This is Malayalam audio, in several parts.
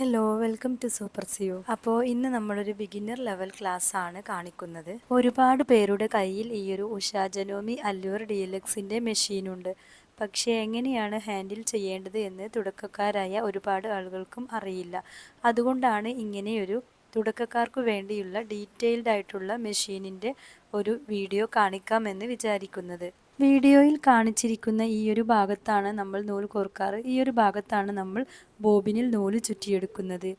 ഹലോ വെൽക്കം ടു സൂപ്പർ സിയു അപ്പോൾ ഇന്ന് നമ്മളൊരു ബിഗിനർ ലെവൽ ക്ലാസ് ആണ് കാണിക്കുന്നത്. ഒരുപാട് പേരുടെ കയ്യിൽ ഈ ഒരു Usha Janome Allure D L എക്സിന്റെ മെഷീനുണ്ട് പക്ഷേ എങ്ങനെയാണ് ഹാൻഡിൽ ചെയ്യേണ്ടത് എന്ന് തുടക്കക്കാരായ ഒരുപാട് ആളുകൾക്കും അറിയില്ല. അതുകൊണ്ടാണ് ഇങ്ങനെയൊരു തുടക്കക്കാർക്ക് വേണ്ടിയുള്ള ഡീറ്റെയിൽഡ് ആയിട്ടുള്ള മെഷീനിന്റെ ഒരു വീഡിയോ കാണിക്കാമെന്ന് വിചാരിക്കുന്നത്. വീഡിയോയിൽ കാണിച്ചിരിക്കുന്ന ഈ ഒരു ഭാഗത്താണ് നമ്മൾ നൂൽ കോർക്കാറ്. ഈ ഒരു ഭാഗത്താണ് നമ്മൾ ബോബിനിൽ നൂൽ ചുറ്റിയെടുക്കുന്നത്.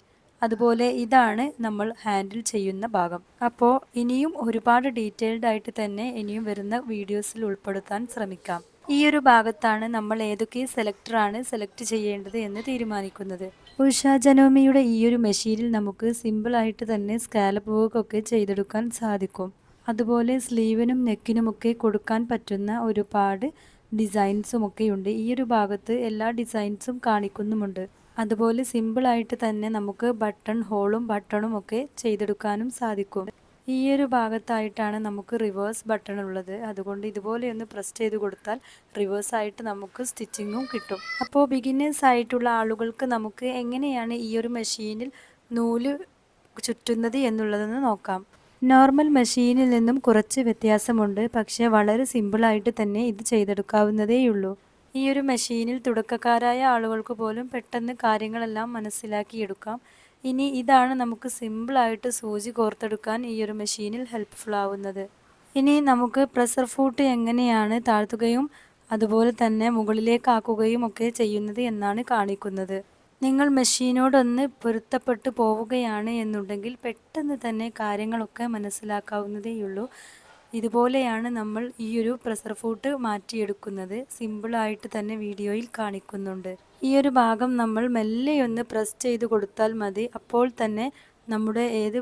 അതുപോലെ ഇതാണ് നമ്മൾ ഹാൻഡിൽ ചെയ്യുന്ന ഭാഗം. അപ്പോൾ ഇനിയും ഒരുപാട് ഡീറ്റെയിൽഡ് ആയിട്ട് തന്നെ ഇനിയും വരുന്ന വീഡിയോസിൽ ഉൾപ്പെടുത്താൻ ശ്രമിക്കാം. ഈ ഒരു ഭാഗത്താണ് നമ്മൾ ഏതൊക്കെ സെലക്ടറാണ് സെലക്ട് ചെയ്യേണ്ടത് എന്ന് തീരുമാനിക്കുന്നത്. ഉഷ ജനോമിയുടെ ഈ ഒരു മെഷീനിൽ നമുക്ക് സിമ്പിളായിട്ട് തന്നെ സ്കാലപ്പ് വർക്ക് ഒക്കെ ചെയ്തെടുക്കാൻ സാധിക്കും. അതുപോലെ സ്ലീവിനും നെക്കിനുമൊക്കെ കൊടുക്കാൻ പറ്റുന്ന ഒരുപാട് ഡിസൈൻസും ഒക്കെ ഉണ്ട് ഈ ഒരു ഭാഗത്ത് എല്ലാ ഡിസൈൻസും കാണിക്കുന്നുമുണ്ട്. അതുപോലെ സിമ്പിളായിട്ട് തന്നെ നമുക്ക് ബട്ടൺ ഹോളും ബട്ടണും ഒക്കെ ചെയ്തെടുക്കാനും സാധിക്കും. ഈ ഒരു ഭാഗത്തായിട്ടാണ് നമുക്ക് റിവേഴ്സ് ബട്ടൺ ഉള്ളത് അതുകൊണ്ട് ഇതുപോലെ ഒന്ന് പ്രസ് ചെയ്ത് കൊടുത്താൽ റിവേഴ്സ് ആയിട്ട് നമുക്ക് സ്റ്റിച്ചിങ്ങും കിട്ടും. അപ്പോൾ ബിഗിനേഴ്സ് ആയിട്ടുള്ള ആളുകൾക്ക് നമുക്ക് എങ്ങനെയാണ് ഈ ഒരു മെഷീനിൽ നൂൽ ചുറ്റുന്നത് എന്നുള്ളതെന്ന് നോക്കാം. നോർമൽ മെഷീനിൽ നിന്നും കുറച്ച് വ്യത്യാസമുണ്ട്. പക്ഷേ വളരെ സിമ്പിളായിട്ട് തന്നെ ഇത് ചെയ്തെടുക്കാവുന്നതേയുള്ളൂ. ഈ ഒരു മെഷീനിൽ തുടക്കക്കാരായ ആളുകൾക്ക് പോലും പെട്ടെന്ന് കാര്യങ്ങളെല്ലാം മനസ്സിലാക്കിയെടുക്കാം. ഇനി ഇതാണ് നമുക്ക് സിമ്പിളായിട്ട് സൂചി കോർത്തെടുക്കാൻ ഈ ഒരു മെഷീനിൽ ഹെൽപ്ഫുൾ ആവുന്നത് ഇനി നമുക്ക് പ്രഷർ ഫൂട്ട് എങ്ങനെയാണ് താഴ്ത്തുകയും അതുപോലെ തന്നെ മുകളിലേക്കാക്കുകയും ഒക്കെ ചെയ്യുന്നത് എന്നാണ് കാണിക്കുന്നത്. നിങ്ങൾ മെഷീനോടൊന്ന് പൊരുത്തപ്പെട്ടു പോവുകയാണ് എന്നുണ്ടെങ്കിൽ പെട്ടെന്ന് തന്നെ കാര്യങ്ങളൊക്കെ മനസ്സിലാക്കാവുന്നതേയുള്ളൂ ഇതുപോലെയാണ് നമ്മൾ ഈ ഒരു പ്രഷർ ഫൂട്ട് മാറ്റിയെടുക്കുന്നത്. സിമ്പിളായിട്ട് തന്നെ വീഡിയോയിൽ കാണിക്കുന്നുണ്ട്. ഈ ഒരു ഭാഗം നമ്മൾ മെല്ലെ ഒന്ന് പ്രസ് ചെയ്ത് കൊടുത്താൽ മതി. അപ്പോൾ തന്നെ നമ്മുടെ ഏത്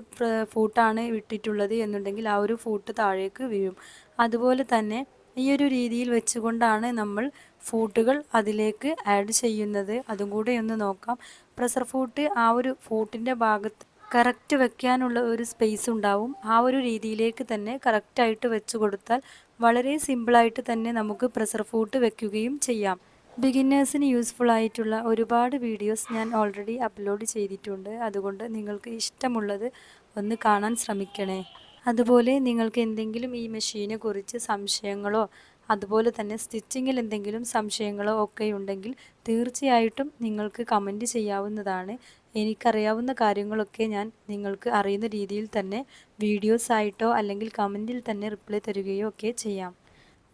ഫൂട്ടാണ് വിട്ടിട്ടുള്ളത് എന്നുണ്ടെങ്കിൽ ആ ഒരു ഫൂട്ട് താഴേക്ക് വീഴും. അതുപോലെ തന്നെ ഈ ഒരു രീതിയിൽ വെച്ചുകൊണ്ടാണ് നമ്മൾ ഫൂട്ടുകൾ അതിലേക്ക് ആഡ് ചെയ്യുന്നത്. അതും കൂടെ ഒന്ന് നോക്കാം. പ്രഷർ ഫൂട്ട് ആ ഒരു ഫൂട്ടിന്റെ ഭാഗത്ത് കറക്റ്റ് വെക്കാനുള്ള ഒരു സ്പേസ് ഉണ്ടാവും. ആ ഒരു രീതിയിലേക്ക് തന്നെ കറക്റ്റായിട്ട് വെച്ച് കൊടുത്താൽ വളരെ സിമ്പിളായിട്ട് തന്നെ നമുക്ക് പ്രഷർ ഫൂട്ട് വെക്കുകയും ചെയ്യാം. ബിഗിന്നേഴ്സിന് യൂസ്ഫുൾ ആയിട്ടുള്ള ഒരുപാട് വീഡിയോസ് ഞാൻ ഓൾറെഡി അപ്ലോഡ് ചെയ്തിട്ടുണ്ട്. അതുകൊണ്ട് നിങ്ങൾക്ക് ഇഷ്ടമുള്ളത് ഒന്ന് കാണാൻ ശ്രമിക്കണേ. അതുപോലെ നിങ്ങൾക്ക് എന്തെങ്കിലും ഈ മെഷീനെ കുറിച്ച് സംശയങ്ങളോ അതുപോലെ തന്നെ സ്റ്റിച്ചിങ്ങിൽ എന്തെങ്കിലും സംശയങ്ങളോ ഒക്കെ ഉണ്ടെങ്കിൽ തീർച്ചയായിട്ടും നിങ്ങൾക്ക് കമന്റ് ചെയ്യാവുന്നതാണ്. എനിക്കറിയാവുന്ന കാര്യങ്ങളൊക്കെ ഞാൻ നിങ്ങൾക്ക് അറിയുന്ന രീതിയിൽ തന്നെ വീഡിയോസ് ആയിട്ടോ അല്ലെങ്കിൽ കമന്റിൽ തന്നെ റിപ്ലൈ തരികയോ ഒക്കെ ചെയ്യാം.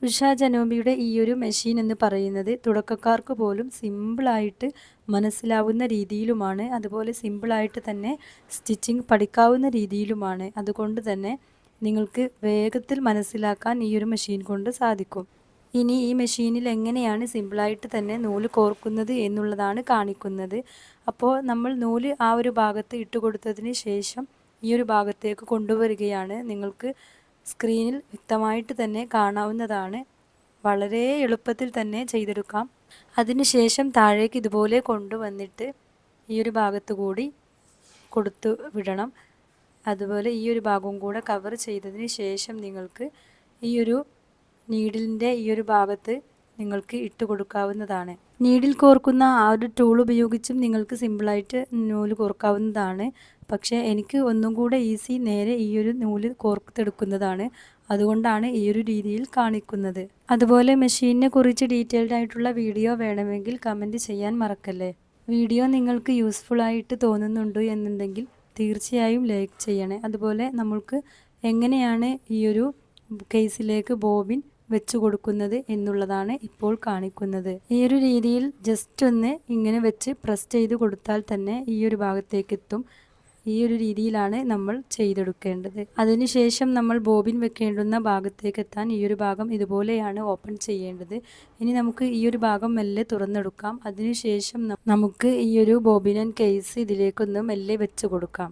ഉഷ ജനോബിയുടെ ഈ ഒരു മെഷീൻ എന്ന് പറയുന്നത് തുടക്കക്കാർക്ക് പോലും സിമ്പിളായിട്ട് മനസ്സിലാവുന്ന രീതിയിലുമാണ്. അതുപോലെ സിമ്പിളായിട്ട് തന്നെ സ്റ്റിച്ചിങ് പഠിക്കാവുന്ന രീതിയിലുമാണ്. അതുകൊണ്ട് തന്നെ നിങ്ങൾക്ക് വേഗത്തിൽ മനസ്സിലാക്കാൻ ഈ ഒരു മെഷീൻ കൊണ്ട് സാധിക്കും. ഇനി ഈ മെഷീനിൽ എങ്ങനെയാണ് സിമ്പിളായിട്ട് തന്നെ നൂൽ കോർക്കുന്നത് എന്നുള്ളതാണ് കാണിക്കുന്നത്. അപ്പോൾ നമ്മൾ നൂൽ ആ ഒരു ഭാഗത്ത് ഇട്ട് കൊടുത്തതിന് ശേഷം ഈ ഒരു ഭാഗത്തേക്ക് കൊണ്ടുവരികയാണ്. നിങ്ങൾക്ക് സ്ക്രീനിൽ വ്യക്തമായിട്ട് തന്നെ കാണാവുന്നതാണ്. വളരെ എളുപ്പത്തിൽ തന്നെ ചെയ്തെടുക്കാം. അതിനുശേഷം താഴേക്ക് ഇതുപോലെ കൊണ്ടുവന്നിട്ട് ഈ ഒരു ഭാഗത്ത് കൂടി കൊടുത്തു വിടണം. അതുപോലെ ഈ ഒരു ഭാഗവും കൂടെ കവർ ചെയ്തതിന് ശേഷം നിങ്ങൾക്ക് ഈ ഒരു നീഡിലിന്റെ ഈ ഒരു ഭാഗത്ത് നിങ്ങൾക്ക് ഇട്ട് കൊടുക്കാവുന്നതാണ് നീഡിൽ കോർക്കുന്ന ആ ഒരു ടൂൾ ഉപയോഗിച്ചും നിങ്ങൾക്ക് സിമ്പിളായിട്ട് നൂൽ കോർക്കാവുന്നതാണ്. പക്ഷേ എനിക്ക് ഒന്നും കൂടെ ഈസി നേരെ ഈ ഒരു നൂൽ കോർത്തെടുക്കുന്നതാണ്. അതുകൊണ്ടാണ് ഈ ഒരു രീതിയിൽ കാണിക്കുന്നത്. അതുപോലെ മെഷീനെ കുറിച്ച് ഡീറ്റെയിൽഡ് ആയിട്ടുള്ള വീഡിയോ വേണമെങ്കിൽ കമന്റ് ചെയ്യാൻ മറക്കല്ലേ? വീഡിയോ നിങ്ങൾക്ക് യൂസ്ഫുൾ ആയിട്ട് തോന്നുന്നുണ്ട് എന്നുണ്ടെങ്കിൽ തീർച്ചയായും ലൈക്ക് ചെയ്യണേ. അതുപോലെ നമ്മൾക്ക് എങ്ങനെയാണ് ഈ ഒരു കേസിലേക്ക് ബോബിൻ വെച്ച് കൊടുക്കുന്നത് എന്നുള്ളതാണ് ഇപ്പോൾ കാണിക്കുന്നത്. ഈ ഒരു രീതിയിൽ ജസ്റ്റ് ഒന്ന് ഇങ്ങനെ വെച്ച് പ്രസ് ചെയ്ത് കൊടുത്താൽ തന്നെ ഈ ഒരു ഭാഗത്തേക്ക് എത്തും ഈ ഒരു രീതിയിലാണ് നമ്മൾ ചെയ്തെടുക്കേണ്ടത്. അതിനുശേഷം നമ്മൾ ബോബിൻ വെക്കേണ്ടുന്ന ഭാഗത്തേക്ക് എത്താൻ ഈ ഒരു ഭാഗം ഇതുപോലെയാണ് ഓപ്പൺ ചെയ്യേണ്ടത്. ഇനി നമുക്ക് ഈ ഒരു ഭാഗം മെല്ലെ തുറന്നെടുക്കാം. അതിനുശേഷം നമുക്ക് ഈ ഒരു ബോബിനൻ കേസ് ഇതിലേക്കൊന്ന് മെല്ലെ വെച്ച് കൊടുക്കാം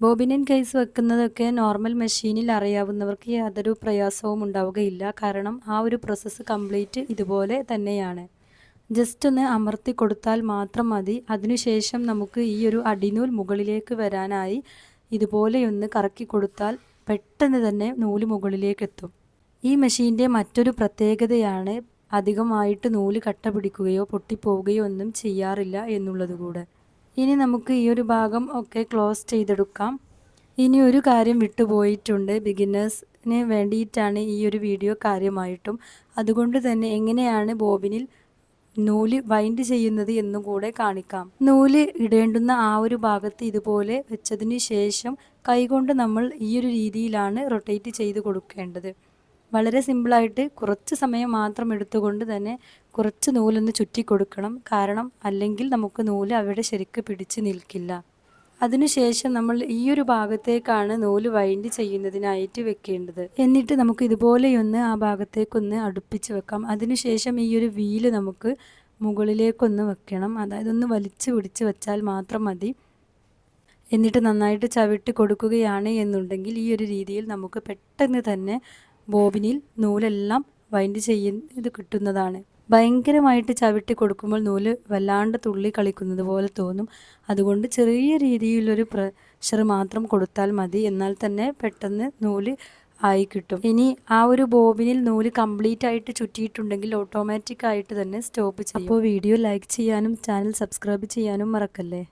ബോബിനൻ കേസ് വെക്കുന്നതൊക്കെ നോർമൽ മെഷീനിൽ അറിയാവുന്നവർക്ക് യാതൊരു പ്രയാസവും ഉണ്ടാവുകയില്ല. കാരണം ആ ഒരു പ്രോസസ്സ് കംപ്ലീറ്റ് ഇതുപോലെ തന്നെയാണ്. ജസ്റ്റ് ഒന്ന് അമർത്തി കൊടുത്താൽ മാത്രം മതി. അതിനുശേഷം നമുക്ക് ഈ ഒരു അടിനൂൽ മുകളിലേക്ക് വരാനായി ഇതുപോലെയൊന്ന് കറക്കി കൊടുത്താൽ പെട്ടെന്ന് തന്നെ നൂൽ മുകളിലേക്ക് എത്തും ഈ മെഷീന്റെ മറ്റൊരു പ്രത്യേകതയാണ് അധികമായിട്ട് നൂൽ കട്ട പിടിക്കുകയോ പൊട്ടിപ്പോവുകയോ ഒന്നും ചെയ്യാറില്ല എന്നുള്ളത് കൂടെ. ഇനി നമുക്ക് ഈ ഒരു ഭാഗം ഒക്കെ ക്ലോസ് ചെയ്തെടുക്കാം. ഇനി ഒരു കാര്യം വിട്ടുപോയിട്ടുണ്ട് ബിഗിനേഴ്സിന് വേണ്ടിയിട്ടാണ് ഈ ഒരു വീഡിയോ കാര്യമായിട്ടും. അതുകൊണ്ട് തന്നെ എങ്ങനെയാണ് ബോബിനിൽ നൂൽ വൈൻഡ് ചെയ്യുന്നത് എന്നും കൂടെ കാണിക്കാം. നൂൽ ഇടേണ്ടുന്ന ആ ഒരു ഭാഗത്ത് ഇതുപോലെ വെച്ചതിന് ശേഷം കൈകൊണ്ട് നമ്മൾ ഈ ഒരു രീതിയിലാണ് റൊട്ടേറ്റ് ചെയ്ത് കൊടുക്കേണ്ടത്. വളരെ സിമ്പിളായിട്ട് കുറച്ച് സമയം മാത്രം എടുത്തുകൊണ്ട് തന്നെ കുറച്ച് നൂലൊന്ന് ചുറ്റി കൊടുക്കണം. കാരണം അല്ലെങ്കിൽ നമുക്ക് നൂൽ അവിടെ ശരിക്ക് പിടിച്ച് നിൽക്കില്ല. അതിനുശേഷം നമ്മൾ ഈ ഒരു ഭാഗത്തേക്കാണ് നൂൽ വൈൻഡ് ചെയ്യുന്നതിനായിട്ട് വെക്കേണ്ടത്. എന്നിട്ട് നമുക്ക് ഇതുപോലെയൊന്ന് ആ ഭാഗത്തേക്കൊന്ന് അടുപ്പിച്ച് വെക്കാം. അതിനുശേഷം ഈ ഒരു വീൽ നമുക്ക് മുകളിലേക്കൊന്ന് വെക്കണം. അതായത് ഒന്ന് വലിച്ചു പിടിച്ച് വെച്ചാൽ മാത്രം മതി. എന്നിട്ട് നന്നായിട്ട് ചവിട്ടി കൊടുക്കുകയാണ് എന്നുണ്ടെങ്കിൽ ഈ ഒരു രീതിയിൽ നമുക്ക് പെട്ടെന്ന് തന്നെ ബോബിനിൽ നൂലെല്ലാം വൈൻഡ് ചെയ്യുന്നത് കിട്ടുന്നതാണ്. ഭയങ്കരമായിട്ട് ചവിട്ടി കൊടുക്കുമ്പോൾ നൂൽ വല്ലാണ്ട് തുള്ളി കളിക്കുന്നത് പോലെ തോന്നും. അതുകൊണ്ട് ചെറിയ രീതിയിലൊരു പ്രഷർ മാത്രം കൊടുത്താൽ മതി. എന്നാൽ തന്നെ പെട്ടെന്ന് നൂൽ ആയി കിട്ടും. ഇനി ആ ഒരു ബോബിനിൽ നൂൽ കംപ്ലീറ്റ് ആയിട്ട് ചുറ്റിയിട്ടുണ്ടെങ്കിൽ ഓട്ടോമാറ്റിക് ആയിട്ട് തന്നെ സ്റ്റോപ്പ് ചെയ്യും. അപ്പോൾ വീഡിയോ ലൈക്ക് ചെയ്യാനും ചാനൽ സബ്സ്ക്രൈബ് ചെയ്യാനും മറക്കല്ലേ?